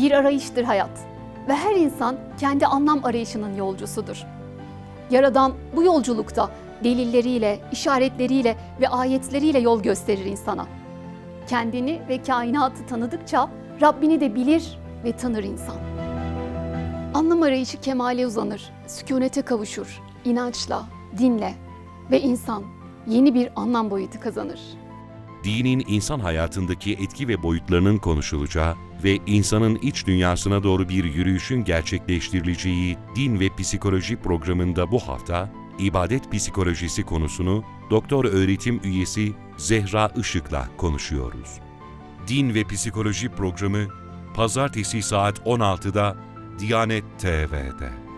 Bir arayıştır hayat ve her insan kendi anlam arayışının yolcusudur. Yaradan bu yolculukta delilleriyle, işaretleriyle ve ayetleriyle yol gösterir insana. Kendini ve kainatı tanıdıkça Rabbini de bilir ve tanır insan. Anlam arayışı kemale uzanır, sükunete kavuşur, inançla, dinle ve insan yeni bir anlam boyutu kazanır. dinin insan hayatındaki etki ve boyutlarının konuşulacağı ve insanın iç dünyasına doğru bir yürüyüşün gerçekleştirileceği Din ve Psikoloji programında bu hafta ibadet psikolojisi konusunu doktor öğretim üyesi Zehra Işık'la konuşuyoruz. Din ve Psikoloji programı pazartesi saat 16'da Diyanet TV'de.